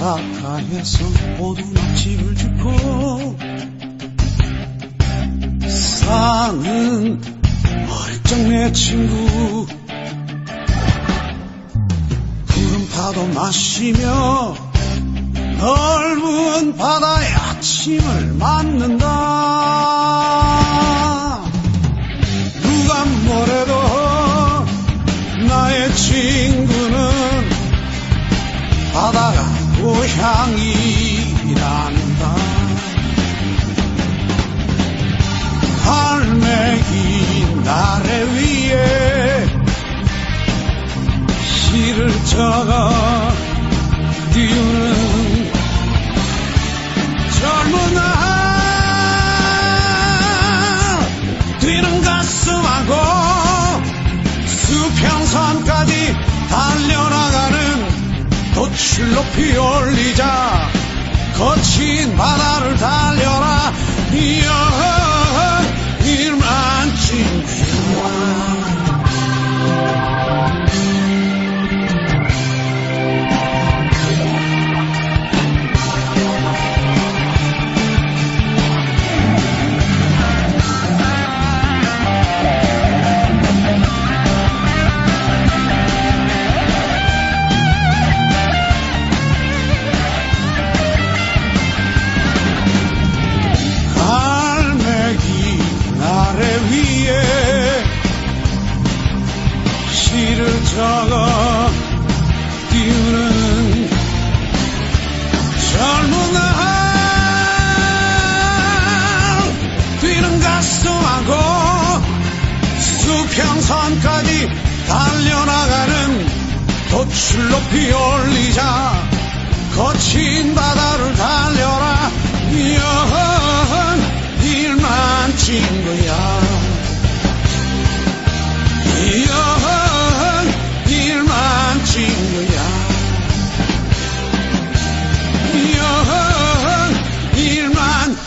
집에서 모두 집을 짓고 사는 멀쩡 내 친구. 푸른 파도 마시며 넓은 바다의 아침을 맞는다. 누가 뭐래도 나의 친구는 바다가 고 향이란다 갈매기 나래 위에 시를 적어 띄우는 돛을 높이 올리자. 거친 바다를 달려라. 이여 적어 띄우는 젊은 날 뛰는 가슴하고 수평선까지 달려나가는 돛을 높이 올리자. 거친 바다를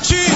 Tira!